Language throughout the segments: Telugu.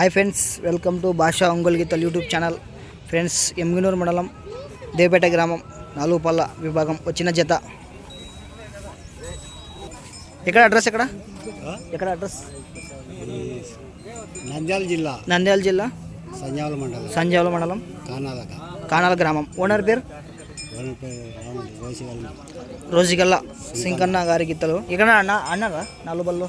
హాయ్ ఫ్రెండ్స్ వెల్కమ్ టు భాషా ఒంగోలు గీతలు యూట్యూబ్ ఛానల్ ఫ్రెండ్స్ ఎమ్మిగనూరు మండలం దేవపేట గ్రామం నాలుగుపల్ల విభాగం వచ్చిన జత ఎక్కడ అడ్రస్ ఎక్కడ ఎక్కడ అడ్రస్ నంద్యాల జిల్లా నంద్యాల జిల్లా సంజావల మండలం సంజావుల మండలం కానాలక కానాల గ్రామం ఓనర్ పేరు? రోజుగల్లా. సింకన్న గారి గీతలు ఇక్కడ అన్న అన్నగా నాలుగుబల్లో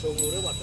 中午了，我。